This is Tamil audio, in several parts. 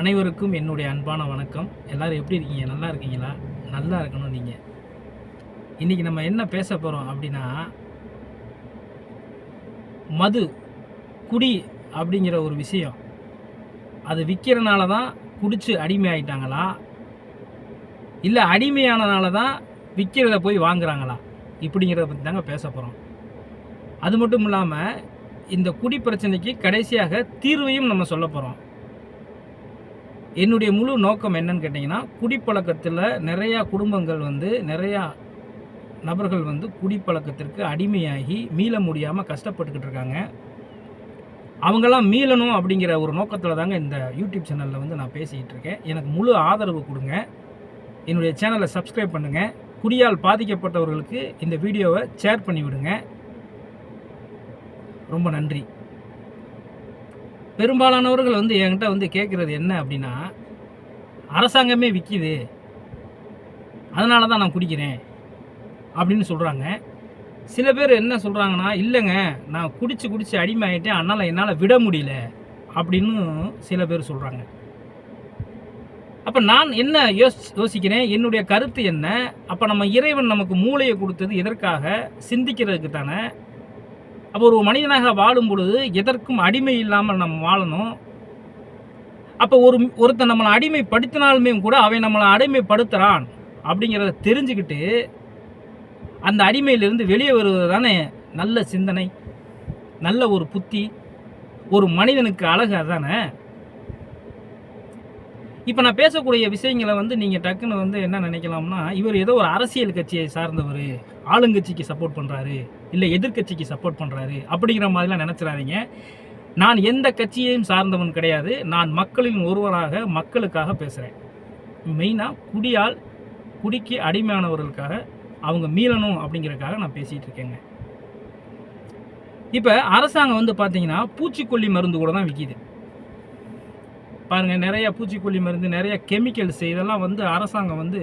அனைவருக்கும் என்னுடைய அன்பான வணக்கம். எல்லாரும் எப்படி இருக்கீங்க? நல்லா இருக்கீங்களா? நல்லா இருக்கணும் நீங்கள் இன்றைக்கி நம்ம என்ன பேச போகிறோம் அப்படின்னா மது குடி அப்படிங்கிற ஒரு விஷயம். அது விற்கிறனால தான் குடித்து அடிமை ஆகிட்டாங்களா இல்லை அடிமையானனால தான் விற்கிறத போய் வாங்குறாங்களா? இப்படிங்கிறத பற்றி தாங்க பேச போகிறோம் அது மட்டும் இல்லாமல் இந்த குடி பிரச்சனைக்கு கடைசியாக தீர்வையும் நம்ம சொல்ல போகிறோம் என்னுடைய முழு நோக்கம் என்னன்னு கேட்டிங்கன்னா குடிப்பழக்கத்தில் நிறையா குடும்பங்கள் வந்து நிறையா நபர்கள் வந்து குடிப்பழக்கத்திற்கு அடிமையாகி மீள முடியாமல் கஷ்டப்பட்டுக்கிட்டு இருக்காங்க. அவங்கெல்லாம் மீளணும் அப்படிங்கிற ஒரு நோக்கத்தில் தாங்க இந்த யூடியூப் சேனலில் வந்து நான் பேசிக்கிட்டு இருக்கேன். எனக்கு முழு ஆதரவு கொடுங்க. என்னுடைய சேனலை சப்ஸ்கிரைப் பண்ணுங்கள் குடியால் பாதிக்கப்பட்டவர்களுக்கு இந்த வீடியோவை ஷேர் பண்ணி விடுங்க ரொம்ப நன்றி. பெரும்பாலானவர்கள் வந்து என்கிட்ட வந்து கேட்குறது என்ன அப்படின்னா அரசாங்கமே விற்கிது அதனால தான் நான் குடிக்கிறேன். அப்படின்னு சொல்கிறாங்க சில பேர் என்ன சொல்கிறாங்கன்னா இல்லைங்க நான் குடித்து குடித்து அடிமை ஆகிட்டேன் அதனால் என்னால் விட முடியல. அப்படின்னு சில பேர் சொல்கிறாங்க அப்போ நான் என்ன யோசி யோசிக்கிறேன்? என்னுடைய கருத்து என்ன? அப்போ நம்ம இறைவன் நமக்கு மூளையை கொடுத்தது எதற்காக? சிந்திக்கிறதுக்கு தானே. அப்போ ஒரு மனிதனாக வாழும் பொழுது எதற்கும் அடிமை இல்லாமல் நம்ம வாழணும். அப்போ ஒரு ஒருத்தன் நம்மளை அடிமைப்படுத்தினாலுமே கூட அவன் நம்மளை அடிமைப்படுத்துகிறான் அப்படிங்கிறத தெரிஞ்சுக்கிட்டு அந்த அடிமையிலிருந்து வெளியே வருவது தானே நல்ல சிந்தனை நல்ல ஒரு புத்தி ஒரு மனிதனுக்கு அழகு அதானே? இப்போ நான் பேசக்கூடிய விஷயங்களை வந்து நீங்கள் டக்குன்னு வந்து என்ன நினைக்கலாம்னா இவர் ஏதோ ஒரு அரசியல் கட்சியை சார்ந்தவர் ஆளுங்கட்சிக்கு சப்போர்ட் பண்ணுறாரு இல்லை எதிர்க்கட்சிக்கு சப்போர்ட் பண்ணுறாரு அப்படிங்கிற மாதிரிலாம் நினச்சிடாதீங்க. நான் எந்த கட்சியையும் சார்ந்தவன் கிடையாது. நான் மக்களின் ஒருவராக மக்களுக்காக பேசுகிறேன் மெயினாக குடியால் குடிக்கு அடிமையானவர்களுக்காக அவங்க மீளணும் அப்படிங்கிறதுக்காக நான் பேசிகிட்டு இருக்கேங்க. இப்போ அரசாங்கம் வந்து பார்த்தீங்கன்னா பூச்சிக்கொல்லி மருந்து கூட தான் விற்கிது பாருங்கள் நிறைய பூச்சிக்கொல்லி மருந்து நிறைய கெமிக்கல்ஸ் இதெல்லாம் வந்து அரசாங்கம் வந்து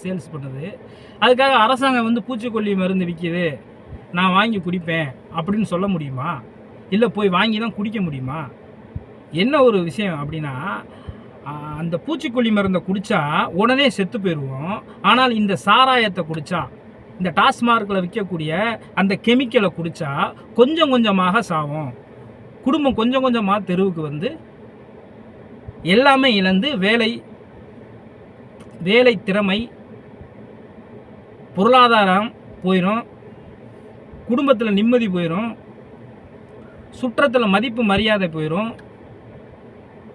சேல்ஸ் பண்ணுது. அதுக்காக அரசாங்கம் வந்து பூச்சிக்கொல்லி மருந்து விற்கிது நான் வாங்கி குடிப்பேன் அப்படின்னு சொல்ல முடியுமா? இல்லை போய் வாங்கி தான் குடிக்க முடியுமா? என்ன ஒரு விஷயம் அப்படின்னா அந்த பூச்சிக்கொல்லி மருந்தை குடித்தா உடனே செத்து போயிடுவோம் ஆனால் இந்த சாராயத்தை குடித்தா இந்த டாஸ்மார்க்கில் விற்கக்கூடிய அந்த கெமிக்கலை குடித்தா கொஞ்சம் கொஞ்சமாக சாவும். குடும்பம் கொஞ்சம் கொஞ்சமாக தெருவுக்கு வந்து எல்லாமே இழந்து வேலை வேலை திறமை பொருளாதாரம் போயிடும் குடும்பத்தில் நிம்மதி போயிடும் சுற்றத்தில் மதிப்பு மரியாதை போயிடும்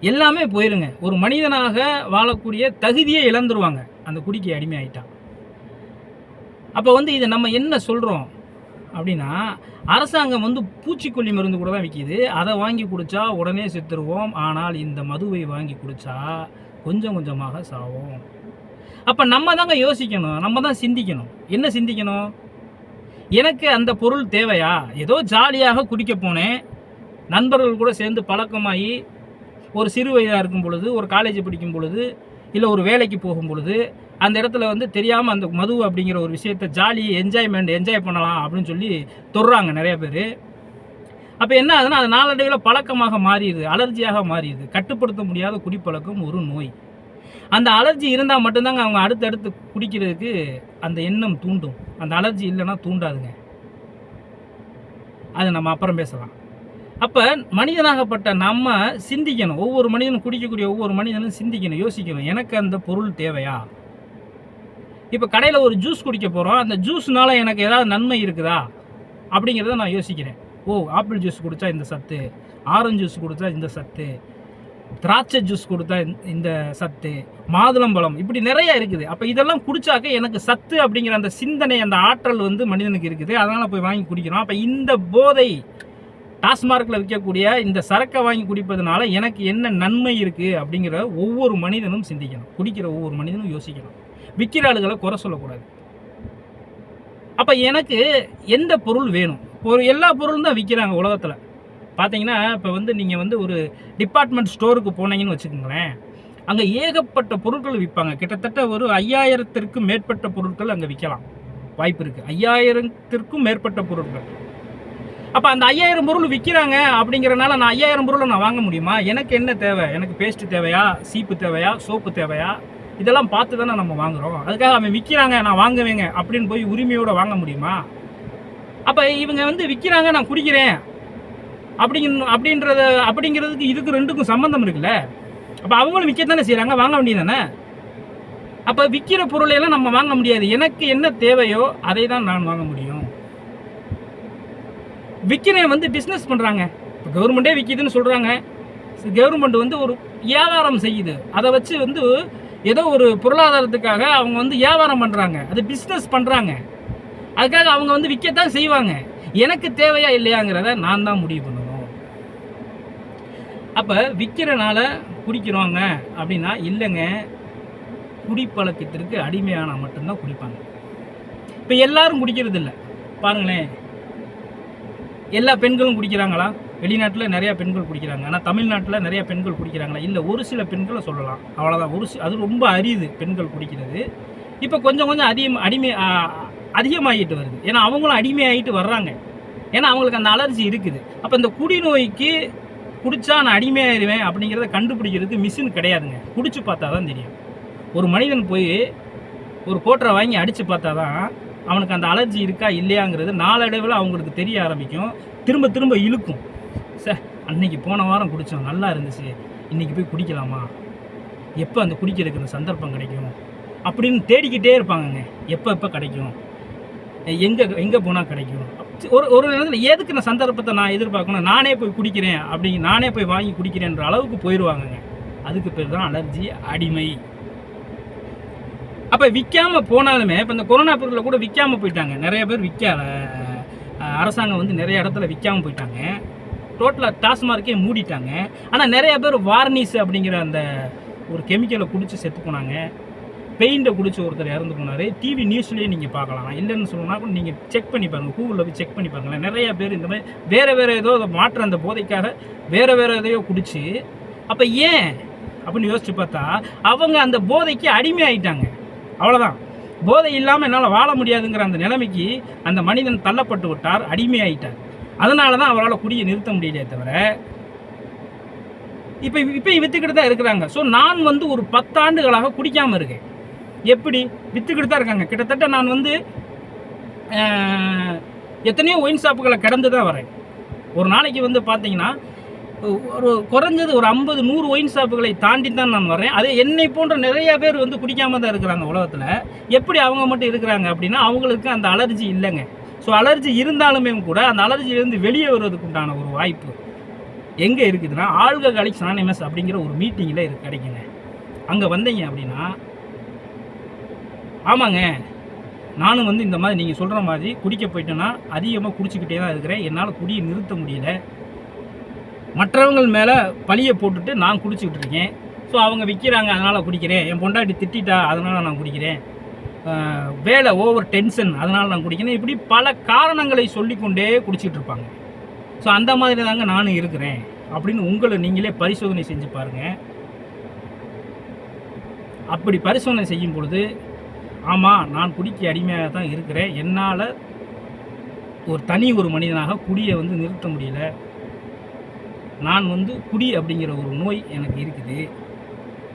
எல்லாமே போயிருங்க. ஒரு மனிதனாக வாழக்கூடிய தகுதியே இழந்துருவாங்க. அந்த குடிக்கு அடிமை ஆகிட்டான் அப்போ வந்து இதை நம்ம என்ன சொல்கிறோம் அப்படின்னா அரசாங்கம் வந்து பூச்சிக்கொல்லி மருந்து கூட தான் விற்கிது அதை வாங்கி குடித்தா உடனே செத்துருவோம். ஆனால் இந்த மதுவை வாங்கி குடித்தா கொஞ்சம் கொஞ்சமாக சாவோம். அப்போ நம்ம தாங்க யோசிக்கணும். நம்ம தான் சிந்திக்கணும். என்ன சிந்திக்கணும்? எனக்கு அந்த பொருள் தேவையா? ஏதோ ஜாலியாக குடிக்க போனேன். நண்பர்கள் கூட சேர்ந்து பழக்கமாகி ஒரு சிறு வயதாக இருக்கும் பொழுது ஒரு காலேஜ் படிக்கும் பொழுது இல்லை ஒரு வேலைக்கு போகும் பொழுது அந்த இடத்துல வந்து தெரியாமல் அந்த மது அப்படிங்கிற ஒரு விஷயத்தை ஜாலி என்ஜாய்மெண்ட் என்ஜாய் பண்ணலாம் அப்படின்னு சொல்லி தொடுறாங்க நிறைய பேர். அப்போ என்ன ஆகுதுன்னா அது நாளடைவில் பழக்கமாக மாறிடுது அலர்ஜியாக மாறிடுது. கட்டுப்படுத்த முடியாத குடிப்பழக்கம் ஒரு நோய். அந்த அலர்ஜி இருந்தால் மட்டும்தாங்க அவங்க அடுத்தடுத்து குடிக்கிறதுக்கு அந்த எண்ணம் தூண்டும். அந்த அலர்ஜி இல்லைன்னா தூண்டாதுங்க. அது நம்ம அப்புறம் பேசலாம். அப்போ மனிதனாகப்பட்ட நம்ம சிந்திக்கணும். ஒவ்வொரு மனிதனும் குடிக்கக்கூடிய ஒவ்வொரு மனிதனும் சிந்திக்கணும் யோசிக்கணும். எனக்கு அந்த பொருள் தேவையா? இப்போ கடையில் ஒரு ஜூஸ் குடிக்க போகிறோம் அந்த ஜூஸ்னால எனக்கு ஏதாவது நன்மை இருக்குதா? அப்படிங்கிறத நான் யோசிக்கிறேன். ஓ ஆப்பிள் ஜூஸ் குடித்தா இந்த சத்து ஆரஞ்சு ஜூஸ் குடித்தா இந்த சத்து திராட்சை ஜூஸ் கொடுத்தா இந்த- சத்து மாதுளம்பழம் இப்படி நிறைய இருக்குது. அப்போ இதெல்லாம் குடிச்சாக்க எனக்கு சத்து அப்படிங்கிற அந்த சிந்தனை அந்த ஆற்றல் வந்து மனிதனுக்கு இருக்குது. அதனால் போய் வாங்கி குடிக்கிறோம் அப்போ இந்த போதை டாஸ்மார்க்கில் விற்கக்கூடிய இந்த சரக்கை வாங்கி குடிப்பதனால எனக்கு என்ன நன்மை இருக்குது அப்படிங்கிற ஒவ்வொரு மனிதனும் சிந்திக்கணும். குடிக்கிற ஒவ்வொரு மனிதனும் யோசிக்கணும். விற்கிற ஆளுகளை குறை சொல்லக்கூடாது. அப்போ எனக்கு எந்த பொருள் வேணும்? ஒரு எல்லா பொருளும் தான் விற்கிறாங்க உலகத்தில். பார்த்தீங்கன்னா இப்போ வந்து நீங்கள் வந்து ஒரு டிபார்ட்மெண்ட் ஸ்டோருக்கு போனீங்கன்னு வச்சுக்கோங்களேன். அங்கே ஏகப்பட்ட பொருட்கள் விற்பாங்க கிட்டத்தட்ட ஒரு ஐயாயிரத்திற்கும் மேற்பட்ட பொருட்கள் அங்கே விற்கலாம் வாய்ப்பு இருக்குது ஐயாயிரத்திற்கும் மேற்பட்ட பொருட்கள். அப்போ அந்த ஐயாயிரம் பொருள் விற்கிறாங்க அப்படிங்கிறனால நான் ஐயாயிரம் பொருளை நான் வாங்க முடியுமா? எனக்கு என்ன தேவை? எனக்கு பேஸ்ட் தேவையா? சீப்பு தேவையா? சோப்பு தேவையா? இதெல்லாம் பார்த்து தானே நம்ம வாங்குறோம். அதுக்காக அவன் விற்கிறாங்க நான் வாங்குவேங்க அப்படின்னு போய் உரிமையோடு வாங்க முடியுமா? அப்போ இவங்க வந்து விற்கிறாங்க நான் குடிக்கிறேன். அப்படிங்க அப்படின்றத அப்படிங்கிறதுக்கு இதுக்கு ரெண்டுக்கும் சம்மந்தம் இருக்குல்ல? அப்போ அவங்களும் விற்க தானே செய்கிறாங்க வாங்க வேண்டியதானே அப்போ விற்கிற பொருளையெல்லாம் நம்ம வாங்க முடியாது. எனக்கு என்ன தேவையோ அதை தான் நான் வாங்க முடியும். விற்கிறேன் வந்து பிஸ்னஸ் பண்ணுறாங்க இப்போ கவர்மெண்ட்டே விற்கிதுன்னு சொல்கிறாங்க கவர்மெண்ட் வந்து ஒரு வியாபாரம் செய்யுது. அதை வச்சு வந்து ஏதோ ஒரு பொருளாதாரத்துக்காக அவங்க வந்து வியாபாரம் பண்ணுறாங்க அது பிஸ்னஸ் பண்ணுறாங்க அதுக்காக அவங்க வந்து விற்கத்தான் செய்வாங்க. எனக்கு தேவையா இல்லையாங்கிறத நான் தான் முடிவு பண்ணணும். அப்போ விற்கிறனால குடிக்கிறோங்க அப்படின்னா இல்லைங்க. குடிப்பழக்கத்திற்கு அடிமையானா மட்டும்தான் குடிப்பாங்க. இப்போ எல்லாரும் குடிக்கிறது இல்லை பாருங்களேன். எல்லா பெண்களும் குடிக்கிறாங்களா? வெளிநாட்டில் நிறையா பெண்கள் குடிக்கிறாங்க. ஆனால் தமிழ்நாட்டில் நிறையா பெண்கள் குடிக்கிறாங்களா? இல்லை ஒரு சில பெண்களை சொல்லலாம். அவ்வளோதான் ஒரு சி அது ரொம்ப அரியுது பெண்கள் குடிக்கிறது. இப்போ கொஞ்சம் கொஞ்சம் அதிகம் அடிமை அதிகமாகிட்டு வருது. ஏன்னா அவங்களும் அடிமையாகிட்டு வர்றாங்க. ஏன்னா அவங்களுக்கு அந்த அலர்ஜி இருக்குது. அப்போ இந்த குடிநோய்க்கு குடித்தா நான் அடிமையாயிருவேன் அப்படிங்கிறத கண்டுபிடிக்கிறதுக்கு மிஷின் கிடையாதுங்க. குடிச்சு பார்த்தா தான் தெரியும். ஒரு மனிதன் போய் ஒரு கோட்டரை வாங்கி அடித்து பார்த்தா தான் அவனுக்கு அந்த அலர்ஜி இருக்கா இல்லையாங்கிறது நாளடைவில் அவங்களுக்கு தெரிய ஆரம்பிக்கும். திரும்ப திரும்ப இழுக்கும். சார் அன்னைக்கு போன வாரம் குடித்தோம் நல்லா இருந்துச்சு. இன்றைக்கி போய் குடிக்கலாமா? எப்போ அந்த குடிக்கிறதுக்கு அந்த சந்தர்ப்பம் கிடைக்கும்? அப்படின்னு தேடிக்கிட்டே இருப்பாங்கங்க. எப்போ எப்போ கிடைக்கும்? எங்கே எங்கே போனால் கிடைக்கும்? ஒரு ஒரு நேரத்தில் எதுக்கு நான் சந்தர்ப்பத்தை நான் எதிர்பார்க்கணும்? நானே போய் குடிக்கிறேன் அப்படி நானே போய் வாங்கி குடிக்கிறேன்ற அளவுக்கு போயிடுவாங்கங்க அதுக்கு பேர் தான் அலர்ஜி அடிமை. அப்போ விற்காம போனாலுமே இப்போ இந்த கொரோனா பொருளில் கூட விற்காம போயிட்டாங்க. நிறைய பேர் விற்கல அரசாங்கம் வந்து நிறைய இடத்துல விற்காம போயிட்டாங்க. டோட்டலாக டாஸ்மார்க்கே மூடிட்டாங்க. ஆனால் நிறைய பேர் வார்னிஸ் அப்படிங்கிற அந்த ஒரு கெமிக்கலை குடிச்சு செத்து போனாங்க. பெயிண்டை குடிச்சு ஒருத்தர் இறந்து போனார். டிவி நியூஸ்லேயே நீங்கள் பார்க்கலாம். இல்லைன்னு சொல்லணும்னா கூட நீங்கள் செக் பண்ணி பாருங்கள் கூகுளில் போய் செக் பண்ணி பாருங்களேன். நிறைய பேர் இந்த மாதிரி வேறு வேறு ஏதோ அதை மாற்ற அந்த போதைக்காக வேறு வேறு எதையோ குடிச்சு. அப்போ ஏன்? அப்படின்னு யோசிச்சு பார்த்தா அவங்க அந்த போதைக்கு அடிமை ஆயிட்டாங்க அவ்வளோதான் போதை இல்லாமல் என்னால் வாழ முடியாதுங்கிற அந்த நிலைமைக்கு அந்த மனிதன் தள்ளப்பட்டு விட்டார் அடிமையாயிட்டார். அதனால தான் அவரால் குடியை நிறுத்த முடியலையே தவிர இப்போ இப்போ விற்றுக்கிட்டு தான் இருக்கிறாங்க. ஸோ நான் வந்து ஒரு பத்தாண்டுகளாக குடிக்காமல் இருக்கேன். எப்படி? விற்றுக்கிட்டு தான் இருக்காங்க. கிட்டத்தட்ட நான் வந்து எத்தனையோ ஒயின் ஷாப்புகளை கடந்து தான் வரேன். ஒரு நாளைக்கு வந்து பார்த்தீங்கன்னா ஒரு குறைஞ்சது ஒரு ஐம்பது நூறு ஒயின் ஷாப்புகளை தாண்டி தான் நான் வரேன் அதே என்னை போன்ற நிறைய பேர் வந்து குடிக்காம தான் இருக்கிறாங்க உலகத்தில். எப்படி அவங்க மட்டும் இருக்கிறாங்க அப்படின்னா அவங்களுக்கு அந்த அலர்ஜி இல்லைங்க. ஸோ அலர்ஜி இருந்தாலுமே கூட அந்த அலர்ஜியிலேருந்து வெளியே வருவதுக்கு உண்டான ஒரு வாய்ப்பு எங்கே இருக்குதுன்னா ஆல்கஹாலிக்ஸ் சானிமஸ் அப்படிங்கிற ஒரு மீட்டிங்கில் இருக்கு கிடைக்குங்க. அங்கே வந்தீங்க அப்படின்னா ஆமாங்க நானும் வந்து இந்த மாதிரி நீங்கள் சொல்கிற மாதிரி குடிக்க போயிட்டேன்னா அதிகமாக குடிச்சிக்கிட்டே தான் இருக்கிறேன். என்னால் குடியை நிறுத்த முடியல. மற்றவங்கள் மேலே பழியை போட்டுட்டு நான் குடிச்சிக்கிட்டு இருக்கேன். ஸோ அவங்க விற்கிறாங்க அதனால் குடிக்கிறேன். என் பொண்டாட்டி திட்டிட்டா அதனால் நான் குடிக்கிறேன். வேலை ஓவர் டென்ஷன் அதனால் நான் குடிக்கிறேன். இப்படி பல காரணங்களை சொல்லிக்கொண்டே குடிச்சிட்டு இருப்பாங்க. ஸோ அந்த மாதிரி தாங்க நானும் இருக்கிறேன். அப்படின்னு உங்களை நீங்களே பரிசோதனை செஞ்சு பாருங்கள் அப்படி பரிசோதனை செய்யும் பொழுது ஆமாம் நான் குடிக்க அடிமையாக தான் இருக்கிறேன். என்னால் ஒரு தனி ஒரு மனிதனாக குடியை வந்து நிறுத்த முடியல. நான் வந்து குடி அப்படிங்கிற ஒரு நோய் எனக்கு இருக்குது.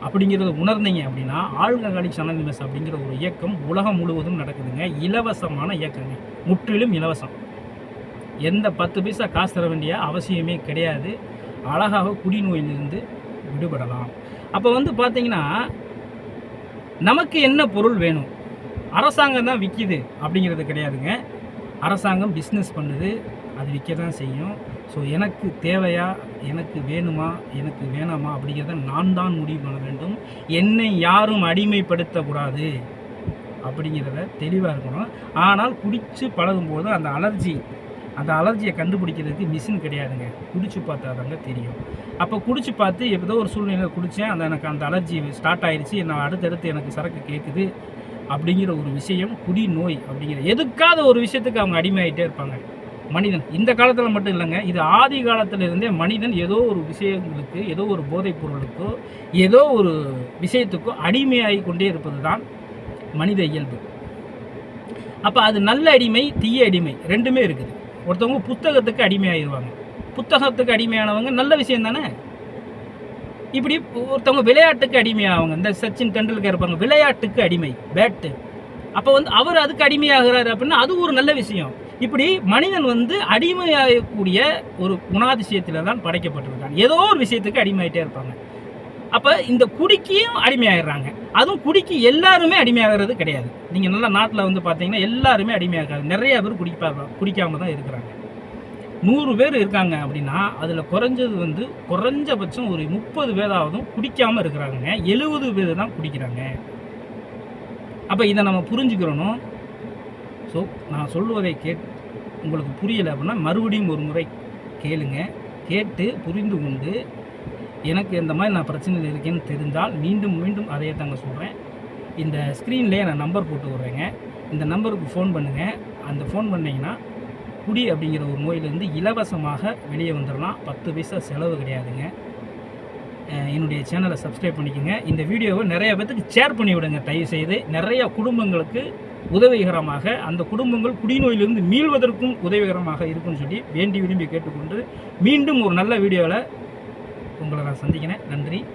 அப்படிங்கிறத உணர்ந்தீங்க அப்படின்னா ஆல்கஹாலிக்ஸ் அனானிமஸ் அப்படிங்கிற ஒரு இயக்கம் உலகம் முழுவதும் நடக்குதுங்க. இலவசமான இயக்கங்க. முற்றிலும் இலவசம். எந்த பத்து பைசா காசு தர வேண்டிய அவசியமே கிடையாது. அழகாக குடிநோயிலிருந்து விடுபடலாம். அப்போ வந்து பார்த்தீங்கன்னா நமக்கு என்ன பொருள் வேணும்? அரசாங்கம் தான் விற்கிது அப்படிங்கிறது கிடையாதுங்க. அரசாங்கம் பிஸ்னஸ் பண்ணுது. அது விற்க தான் செய்யும். ஸோ எனக்கு தேவையா? எனக்கு வேணுமா? எனக்கு வேணாமா? அப்படிங்கிறத நான் தான் முடிவு பண்ண வேண்டும். என்னை யாரும் அடிமைப்படுத்தக்கூடாது. அப்படிங்கிறத தெளிவாக இருக்கணும். ஆனால் குடித்து பழகும்போது அந்த அலர்ஜி அந்த அலர்ஜியை கண்டுபிடிக்கிறதுக்கு மிஷின் கிடையாதுங்க. குடிச்சு பார்த்தா தாங்க தெரியும். அப்போ குடிச்சு பார்த்து ஏதோ ஒரு சூழ்நிலையில் குடித்தேன் அந்த எனக்கு அந்த அலர்ஜி ஸ்டார்ட் ஆயிடுச்சு நான் அடுத்தடுத்து எனக்கு சரக்கு கேட்குது அப்படிங்கிற ஒரு விஷயம் குடி நோய் அப்படிங்கிற எதுக்காத ஒரு விஷயத்துக்கு அவங்க அடிமையாயிட்டே இருப்பாங்க. மனிதன். இந்த காலத்தில் மட்டும் இல்லைங்க இது ஆதி காலத்திலிருந்தே மனிதன் ஏதோ ஒரு விஷயங்களுக்கு ஏதோ ஒரு போதைப் பொருளுக்கோ ஏதோ ஒரு விஷயத்துக்கோ அடிமையாகி கொண்டே இருப்பது தான் மனித இயல்பு. அப்போ அது நல்ல அடிமை தீய அடிமை ரெண்டுமே இருக்குது. ஒருத்தவங்க புத்தகத்துக்கு அடிமையாகிடுவாங்க புத்தகத்துக்கு அடிமையானவங்க நல்ல விஷயம் தானே? இப்படி ஒருத்தவங்க விளையாட்டுக்கு அடிமையாகவங்க இந்த சச்சின் டெண்டுல்கர் இருப்பாங்க விளையாட்டுக்கு அடிமை பேட்டு. அப்போ வந்து அவர் அதுக்கு அடிமையாகிறாரு அப்படின்னா அது ஒரு நல்ல விஷயம். இப்படி மனிதன் வந்து அடிமையாகக்கூடிய ஒரு குணாதிசயத்தில் தான் படைக்கப்பட்டிருக்காங்க ஏதோ ஒரு விஷயத்துக்கு அடிமையாயிட்டே இருப்பாங்க. அப்போ இந்த குடிக்கியும் அடிமையாகிடுறாங்க அதுவும் குடிக்கு எல்லாருமே அடிமையாகிறது கிடையாது. நீங்கள் நல்லா நாட்டில் வந்து பார்த்தீங்கன்னா எல்லாருமே அடிமையாகிறாங்க நிறைய பேர் குடிப்பா குடிக்காமல் தான் இருக்கிறாங்க. நூறு பேர் இருக்காங்க அப்படின்னா அதில் குறைஞ்சது வந்து குறைஞ்சபட்சம் ஒரு முப்பது பேராவதும் குடிக்காமல் இருக்கிறாங்க எழுபது பேர் தான் குடிக்கிறாங்க. அப்போ இதை நம்ம புரிஞ்சுக்கிறணும். ஸோ நான் சொல்லுவதை கேட் உங்களுக்கு புரியலை அப்படின்னா மறுபடியும் ஒரு முறை கேளுங்க. கேட்டு புரிந்து கொண்டு எனக்கு இந்த மாதிரி நான் பிரச்சனையில் இருக்கேன்னு தெரிந்தால் மீண்டும் மீண்டும் அதையே தாங்க சொல்கிறேன் இந்த ஸ்க்ரீன்லேயே நான் நம்பர் போட்டு விட்றேங்க. இந்த நம்பருக்கு ஃபோன் பண்ணுங்கள் அந்த ஃபோன் பண்ணிங்கன்னா குடி அப்படிங்கிற ஒரு நோயிலேருந்து இலவசமாக வெளியே வந்துடலாம் பத்து பைசா செலவு கிடையாதுங்க. என்னுடைய சேனலை சப்ஸ்கிரைப் பண்ணிக்கோங்க. இந்த வீடியோவை நிறைய பேத்துக்கு ஷேர் பண்ணி விடுங்க தயவுசெய்து நிறைய குடும்பங்களுக்கு உதவிகரமாக அந்த குடும்பங்கள் குடிநோயிலிருந்து மீள்வதற்கும் உதவிகரமாக இருக்கும்னு சொல்லி வேண்டி விரும்பி கேட்டுக்கொண்டு மீண்டும் ஒரு நல்ல வீடியோவில் உங்களை நான் சந்திக்கிறேன். நன்றி.